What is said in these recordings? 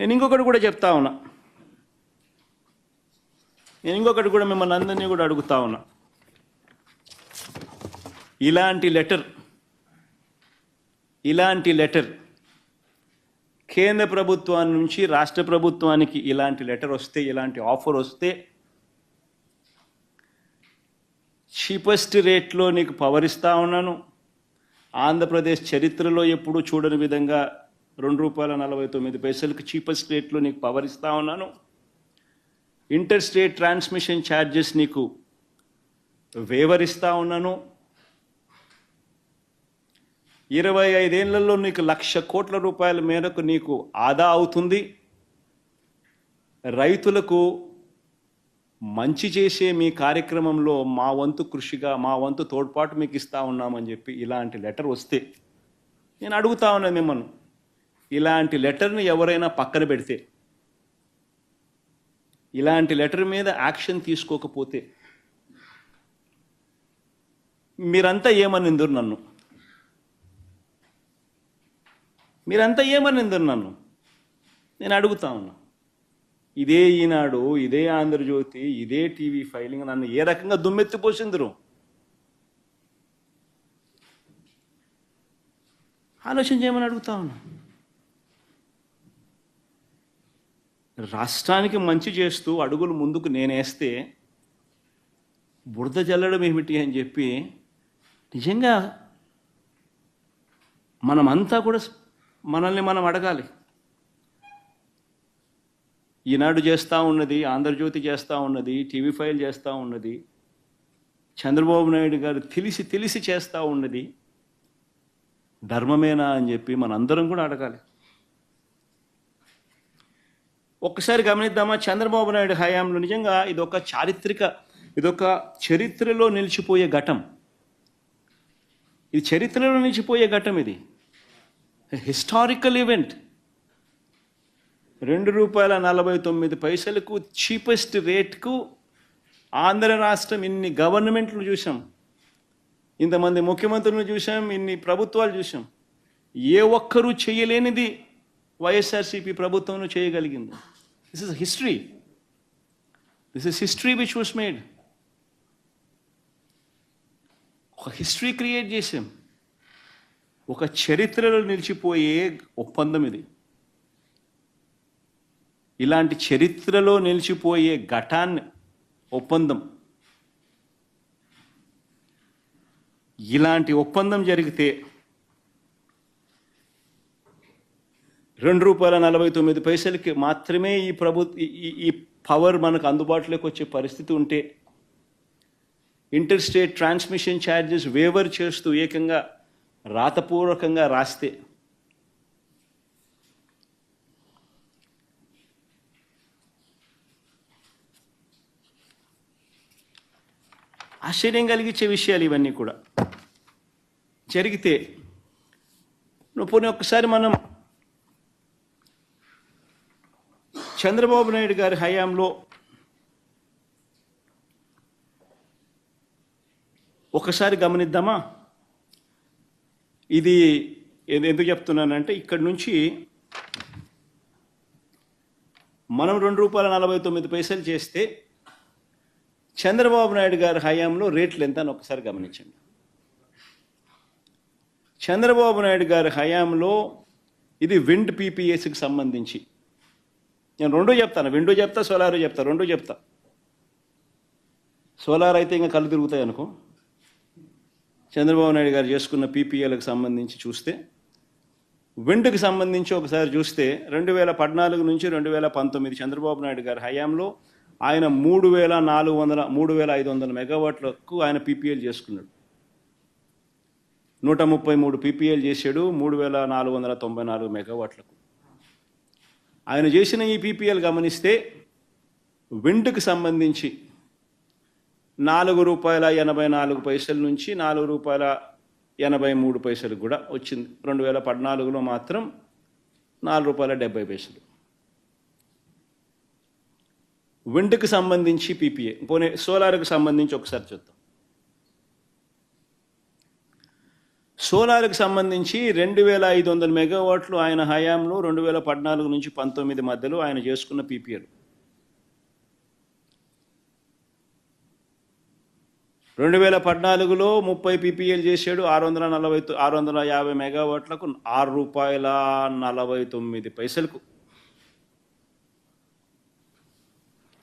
నేను ఇంకొకటి కూడా చెప్తా ఉన్నా. నేను ఇంకొకటి కూడా మిమ్మల్ని అందరినీ కూడా అడుగుతా ఉన్నా. ఇలాంటి లెటర్ ఇలాంటి లెటర్ కేంద్ర ప్రభుత్వం నుంచి రాష్ట్ర ప్రభుత్వానికి ఇలాంటి లెటర్ వస్తే ఇలాంటి ఆఫర్ వస్తే చీపెస్ట్ రేట్లో నీకు పవర్ ఇస్తా ఉన్నాను. ఆంధ్రప్రదేశ్ చరిత్రలో ఎప్పుడూ చూడని విధంగా రెండు రూపాయల నలభై తొమ్మిది పైసలకు చీపెస్ట్ రేట్లో నీకు పవర్ ఇస్తా ఉన్నాను. ఇంటర్ స్టేట్ ట్రాన్స్మిషన్ ఛార్జెస్ నీకు వేవర్ ఇస్తా ఉన్నాను. ఇరవై ఐదేళ్ళలో నీకు లక్ష కోట్ల రూపాయల మేరకు నీకు ఆదా అవుతుంది. రైతులకు మంచి చేసే మీ కార్యక్రమంలో మా వంతు కృషిగా మా వంతు తోడ్పాటు మీకు ఇస్తా ఉన్నామని చెప్పి ఇలాంటి లెటర్ వస్తే నేను అడుగుతా ఉన్నాను మిమ్మల్ని. ఇలాంటి లెటర్ని ఎవరైనా పక్కన పెడితే ఇలాంటి లెటర్ మీద యాక్షన్ తీసుకోకపోతే మీరంతా ఏమనిందురు నన్ను? మీరంతా ఏమనిందురు నన్ను? నేను అడుగుతా ఉన్నా. ఇదే ఈనాడు ఇదే ఆంధ్రజ్యోతి ఇదే టీవీ ఫైలింగ్ నన్ను ఏ రకంగా దుమ్మెత్తిపోసిందరు ఆలోచన చేయమని అడుగుతా ఉన్నా. రాష్ట్రానికి మంచి చేస్తూ అడుగులు ముందుకు నేనేస్తే బురద జల్లడం ఏమిటి అని చెప్పి నిజంగా మనమంతా కూడా మనల్ని మనం అడగాలి. ఈనాడు చేస్తూ ఉన్నది ఆంధ్రజ్యోతి చేస్తూ ఉన్నది టీవీ ఫైల్ చేస్తూ ఉన్నది చంద్రబాబు నాయుడు గారు తెలిసి తెలిసి చేస్తూ ఉన్నది ధర్మమేనా అని చెప్పి మనందరం కూడా అడగాలి. ఒక్కసారి గమనిద్దామా? చంద్రబాబు నాయుడు హయాంలో నిజంగా ఇదొక చారిత్రక ఇదొక చరిత్రలో నిలిచిపోయే ఘటం. ఇది చరిత్రలో నిలిచిపోయే ఘటం ఇది. హిస్టారికల్ ఈవెంట్ రెండు రూపాయల నలభై తొమ్మిది పైసలకు చీపెస్ట్ రేట్కు ఆంధ్ర రాష్ట్రం ఇన్ని గవర్నమెంట్లు చూసాం ఇంతమంది ముఖ్యమంత్రులను చూసాం ఇన్ని ప్రభుత్వాలు చూసాం ఏ ఒక్కరూ చేయలేనిది వైఎస్ఆర్సీపీ ప్రభుత్వంలో చేయగలిగింది. This is history this is history which was made ఒక హిస్టరీ క్రియేట్ చేసాం ఒక చరిత్రలో నిలిచిపోయే ఒప్పందం ఇది. ఇలాంటి చరిత్రలో నిలిచిపోయే ఘటాన్ని ఒప్పందం. ఇలాంటి ఒప్పందం జరిగితే రెండు రూపాయల నలభై తొమ్మిది పైసలకి మాత్రమే ఈ ప్రభు ఈ ఈ పవర్ మనకు అందుబాటులోకి వచ్చే పరిస్థితి ఉంటే inter state transmission charges waiver చేస్తూ ఏకంగా రాతపూర్వకంగా రాస్తే ఆశ్చర్యం కలిగించే విషయాలు ఇవన్నీ కూడా. జరిగితే నువ్వు పోనీ ఒక్కసారి మనం చంద్రబాబు నాయుడు గారి హయాంలో ఒకసారి గమనిద్దామా? ఇది ఎందుకు చెప్తున్నానంటే ఇక్కడి నుంచి మనం రెండు రూపాయల నలభై తొమ్మిది పైసలు చేస్తే చంద్రబాబు నాయుడు గారి హయాంలో రేట్లు ఎంత అని ఒకసారి గమనించండి. చంద్రబాబు నాయుడు గారి హయాంలో ఇది విండ్ పీపీఎస్కి సంబంధించి. నేను రెండూ చెప్తాను. విండో చెప్తా సోలార్ చెప్తా. రెండు చెప్తా. సోలార్ అయితే ఇంకా కళ్ళు తిరుగుతాయి అనుకో. చంద్రబాబు నాయుడు గారు చేసుకున్న పీపీఎలకు సంబంధించి చూస్తే విండ్కి సంబంధించి ఒకసారి చూస్తే రెండు వేల పద్నాలుగు నుంచి రెండు వేల పంతొమ్మిది చంద్రబాబు నాయుడు గారి హయాంలో ఆయన మూడు వేల నాలుగు వందల మూడు వేల ఐదు వందల మెగావాట్లకు ఆయన పీపీఎల్ చేసుకున్నాడు. నూట ముప్పై మూడు పీపీఎల్ చేశాడు మూడు వేల నాలుగు వందల తొంభై నాలుగు మెగావాట్లకు. ఆయన చేసిన ఈ పీపీఎల్ గమనిస్తే విండ్కి సంబంధించి నాలుగు రూపాయల ఎనభై నాలుగు పైసల నుంచి నాలుగు రూపాయల ఎనభై మూడు పైసలు కూడా వచ్చింది. రెండు వేల పద్నాలుగులో మాత్రం నాలుగు రూపాయల డెబ్బై పైసలు. విండ్కి సంబంధించి పీపీఏ. పోనీ సోలార్కి సంబంధించి ఒకసారి చూద్దాం. సోలార్కి సంబంధించి రెండు వేల ఐదు వందల మెగావాట్లు ఆయన హయాంలో రెండు వేల పద్నాలుగు నుంచి పంతొమ్మిది మధ్యలో ఆయన చేసుకున్న పీపీఎల్. రెండు వేల పద్నాలుగులో ముప్పై పీపీఎల్ చేశాడు ఆరు వందల నలభై ఆరు వందల యాభై మెగావాట్లకు ఆరు రూపాయల నలభై తొమ్మిది పైసలకు.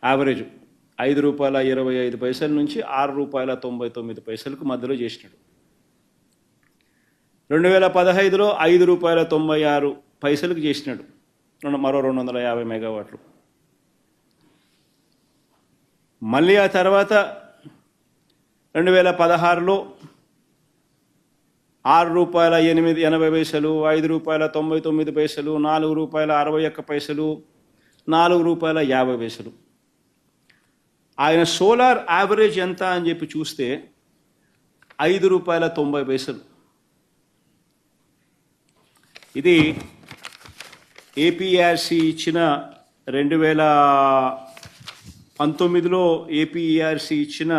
యావరేజ్ ఐదు రూపాయల ఇరవై ఐదు పైసల నుంచి ఆరు రూపాయల తొంభై తొమ్మిది పైసలకు మధ్యలో చేసినాడు. రెండు వేల పదహైదులో ఐదు రూపాయల తొంభై ఆరు పైసలకు చేసినాడు. రెండు మరో రెండు వందల యాభై మెగావాట్లు. మళ్ళీ ఆ తర్వాత రెండు వేల పదహారులో ఆరు రూపాయల ఎనిమిది ఎనభై పైసలు ఐదు రూపాయల తొంభై తొమ్మిది పైసలు నాలుగు రూపాయల అరవై ఒక్క పైసలు నాలుగు రూపాయల యాభై పైసలు. ఆయన సోలార్ యావరేజ్ ఎంత అని చెప్పి చూస్తే ఐదు రూపాయల తొంభై పైసలు. ఇది ఏపీఆర్సి ఇచ్చిన రెండు వేల పంతొమ్మిదిలో ఏపీఆర్సి ఇచ్చిన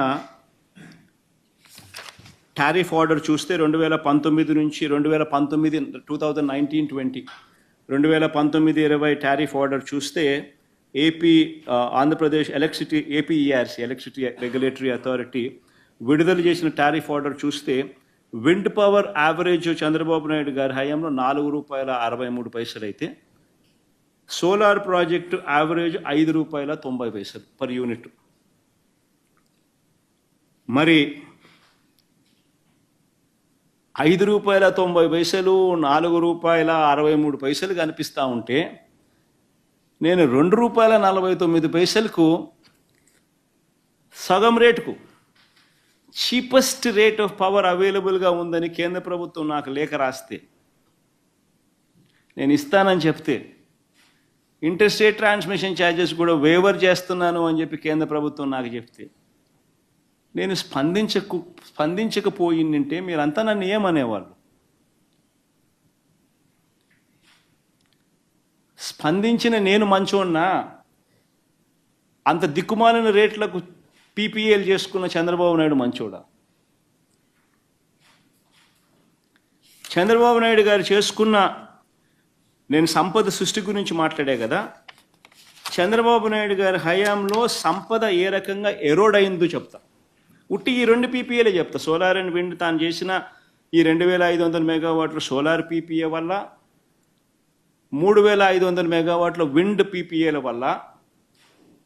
టారిఫ్ ఆర్డర్ చూస్తే రెండు వేల పంతొమ్మిది నుంచి రెండు వేల పంతొమ్మిది టూ థౌజండ్ నైన్టీన్ ట్వంటీ రెండు వేల పంతొమ్మిది ఇరవై టారిఫ్ ఆర్డర్ చూస్తే AP Andhra Pradesh electricity APERC electricity regulatory authority విడుదల చేసిన టారిఫ్ ఆర్డర్ చూస్తే wind power average Chandrababu Naidu గారి హయాంలో నాలుగు రూపాయల అరవై మూడు పైసలు అయితే సోలార్ ప్రాజెక్టు యావరేజ్ ఐదు రూపాయల తొంభై పైసలు పర్ యూనిట్. మరి ఐదు రూపాయల తొంభై పైసలు నాలుగు రూపాయల అరవై మూడు పైసలు కనిపిస్తూ ఉంటే నేను రెండు రూపాయల నలభై తొమ్మిది పైసలకు సగం రేటుకు చీపెస్ట్ రేట్ ఆఫ్ పవర్ అవైలబుల్గా ఉందని కేంద్ర ప్రభుత్వం నాకు లేఖ రాస్తే నేను ఇస్తానని చెప్తే ఇంటర్స్టేట్ ట్రాన్స్మిషన్ ఛార్జెస్ కూడా వేవర్ చేస్తున్నాను అని చెప్పి కేంద్ర ప్రభుత్వం నాకు చెప్తే నేను స్పందించకు స్పందించకపోయిందంటే మీరంతా నన్ను ఏమనేవాళ్ళు? స్పందించిన నేను మంచోన్నా అంత దిక్కుమాలిన రేట్లకు పీపీఎల్ చేసుకున్న చంద్రబాబు నాయుడు మంచోడా? చంద్రబాబు నాయుడు గారు చేసుకున్న నేను సంపద సృష్టి గురించి మాట్లాడే కదా చంద్రబాబు నాయుడు గారి హయాంలో సంపద ఏ రకంగా ఎరోడ్ అయిందో చెప్తా. ఉట్టి ఈ రెండు పీపీఏలే చెప్తా. సోలార్ అండ్ విండ్ తాను చేసిన ఈ రెండు వేల ఐదు వందల మెగావాట్ల సోలార్ పీపీఏ వల్ల మూడు వేల ఐదు వందల మెగావాట్ల విండ్ పీపీఏల వల్ల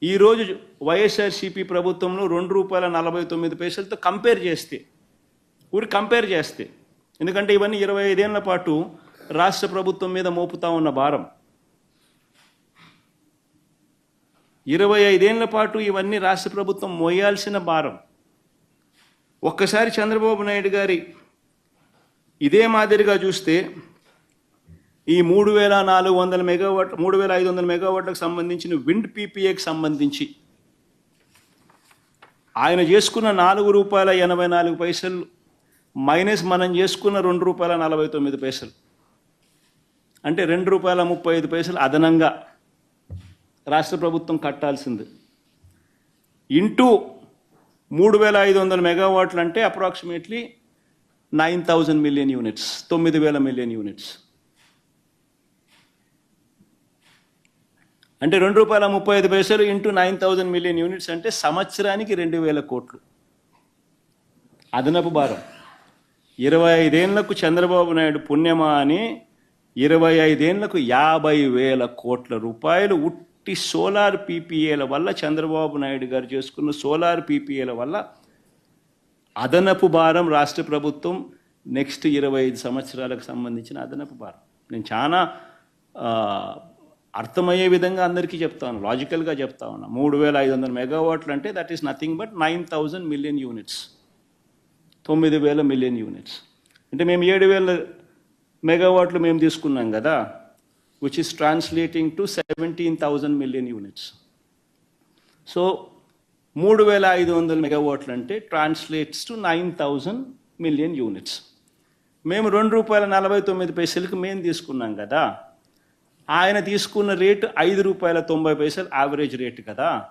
ఈరోజు వైఎస్ఆర్సీపీ ప్రభుత్వంలో రెండు రూపాయల నలభై తొమ్మిది పైసలతో కంపేర్ చేస్తే ఊరి కంపేర్ చేస్తే ఎందుకంటే ఇవన్నీ ఇరవై ఐదేళ్ళ పాటు రాష్ట్ర ప్రభుత్వం మీద మోపుతా ఉన్న భారం. ఇరవై ఐదేళ్ళ పాటు ఇవన్నీ రాష్ట్ర ప్రభుత్వం మోయాల్సిన భారం. ఒక్కసారి చంద్రబాబు నాయుడు గారి ఇదే మాదిరిగా చూస్తే ఈ మూడు వేల నాలుగు వందల మెగావాట్ మూడు వేల ఐదు వందల మెగావాట్లకు సంబంధించిన విండ్ పీపీఏకి సంబంధించి ఆయన చేసుకున్న నాలుగు రూపాయల ఎనభై నాలుగు పైసలు మైనస్ మనం చేసుకున్న రెండు రూపాయల నలభై తొమ్మిది పైసలు. అంటే రెండు రూపాయల ముప్పై ఐదు పైసలు అదనంగా రాష్ట్ర ప్రభుత్వం కట్టాల్సింది. ఇంటూ మూడు వేల ఐదు వందల మెగావాట్లు అంటే approximately nine thousand million units తొమ్మిది వేల మిలియన్ యూనిట్స్. అంటే రెండు రూపాయల ముప్పై ఐదు పైసలు into nine thousand million units అంటే సంవత్సరానికి రెండు వేల కోట్లు. అదనపు భారం. ఇరవై ఐదేళ్ళకు చంద్రబాబు నాయుడు పుణ్యమా అని ఇరవై ఐదేళ్ళకు యాభై వేల కోట్ల రూపాయలు ఉట్టి సోలార్ పీపీఏల వల్ల చంద్రబాబు నాయుడు గారు చేసుకున్న సోలార్ పీపీఏల వల్ల అదనపు భారం రాష్ట్ర ప్రభుత్వం నెక్స్ట్ ఇరవై ఐదు సంవత్సరాలకు సంబంధించిన అదనపు భారం. నేను చాలా అర్థమయ్యే విధంగా అందరికీ చెప్తాను లాజికల్గా చెప్తా ఉన్నా. మూడు వేల ఐదు వందల మెగావాట్లు అంటే that is nothing but nine thousand million units తొమ్మిది వేల మిలియన్ యూనిట్స్ అంటే మేము ఏడు వేల మెగావాట్లు మేము తీసుకున్నాం కదా which is translating to seventeen thousand million units so మూడు వేల ఐదు వందల మెగావాట్లు అంటే translates to nine thousand million units మేము రెండు రూపాయల నలభై తొమ్మిది పైసలకి మేము తీసుకున్నాం కదా ఆయన తీసుకున్న రేటు ఐదు రూపాయల తొంభై పైసలు యావరేజ్ రేటు కదా.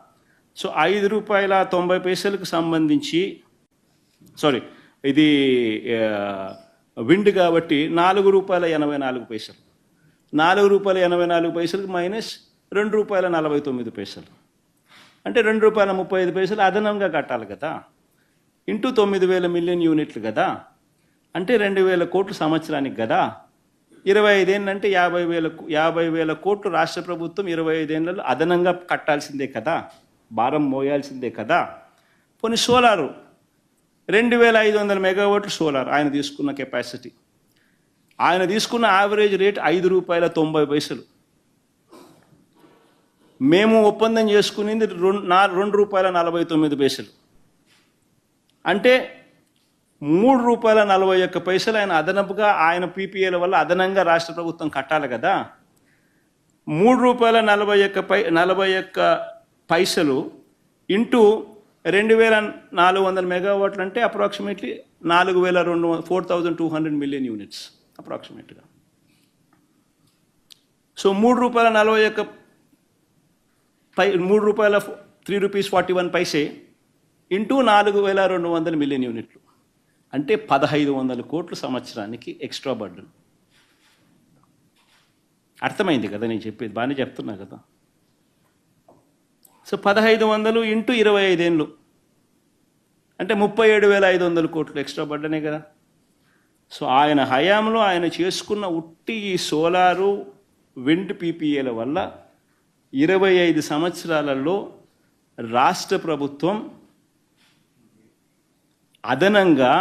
సో ఐదు రూపాయల తొంభై పైసలకు సంబంధించి సారీ ఇది విండ్ కాబట్టి నాలుగు రూపాయల ఎనభై నాలుగు పైసలు. నాలుగు రూపాయల ఎనభై నాలుగు పైసలకు మైనస్ రెండు రూపాయల నలభై తొమ్మిది పైసలు. అంటే రెండు రూపాయల ముప్పై ఐదు పైసలు అదనంగా కట్టాలి కదా. ఇంటూ తొమ్మిది వేల మిలియన్ యూనిట్లు కదా. అంటే రెండు వేల కోట్లు సంవత్సరానికి కదా. ఇరవై ఐదేళ్ళంటే యాభై వేల యాభై వేల కోట్లు రాష్ట్ర ప్రభుత్వం ఇరవై ఐదేళ్ళలో అదనంగా కట్టాల్సిందే కదా? భారం మోయాల్సిందే కదా? కొన్ని సోలారు రెండు వేల ఐదు వందల మెగావాట్లు సోలార్ ఆయన తీసుకున్న కెపాసిటీ. ఆయన తీసుకున్న యావరేజ్ రేట్ ఐదు రూపాయల తొంభై పైసలు. మేము ఒప్పందం చేసుకునేది రెండు నా రెండు రూపాయల నలభై తొమ్మిది పైసలు. అంటే మూడు రూపాయల నలభై ఒక్క పైసలు ఆయన అదనపుగా ఆయన పీపీఏల వల్ల అదనంగా రాష్ట్ర ప్రభుత్వం కట్టాలి కదా. మూడు రూపాయల నలభై ఒక్క పై నలభై ఒక్క పైసలు ఇంటూ రెండు వేల నాలుగు వందల మెగావాట్లు అంటే అప్రాక్సిమేట్లీ నాలుగు వేల రెండు four thousand two hundred million units అప్రాక్సిమేట్గా. సో మూడు రూపాయల నలభై ఒక్క పై మూడు రూపాయల three rupees forty one paise into నాలుగు వేల రెండు వందల మిలియన్ యూనిట్లు. అంటే పదహైదు వందల కోట్ల సంవత్సరానికి ఎక్స్ట్రా బర్డన్ అర్థమైంది కదా నేను చెప్పేది? బాగానే చెప్తున్నా కదా. సో పదహైదు వందలు ఇంటూ ఇరవై ఐదేళ్ళు. అంటే ముప్పై ఏడు వేల ఐదు వందల కోట్లు ఎక్స్ట్రా పడ్డనే కదా. సో ఆయన హయాంలో ఆయన చేసుకున్న ఉట్టి ఈ సోలారు విండ్ పీపీఏల వల్ల ఇరవై ఐదు సంవత్సరాలలో రాష్ట్ర ప్రభుత్వం అదనంగా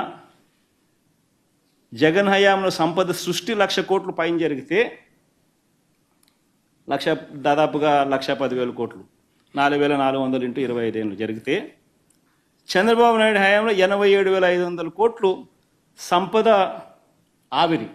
జగన్ హయాంలో సంపద సృష్టి లక్ష కోట్లు పైన జరిగితే లక్ష దాదాపుగా లక్ష పదివేల కోట్లు నాలుగు వేల నాలుగు వందలు ఇంటూ ఇరవై ఐదేళ్ళు జరిగితే చంద్రబాబు నాయుడు హయాంలో ఎనభై ఏడు వేల ఐదు వందల కోట్లు సంపద ఆవిరి.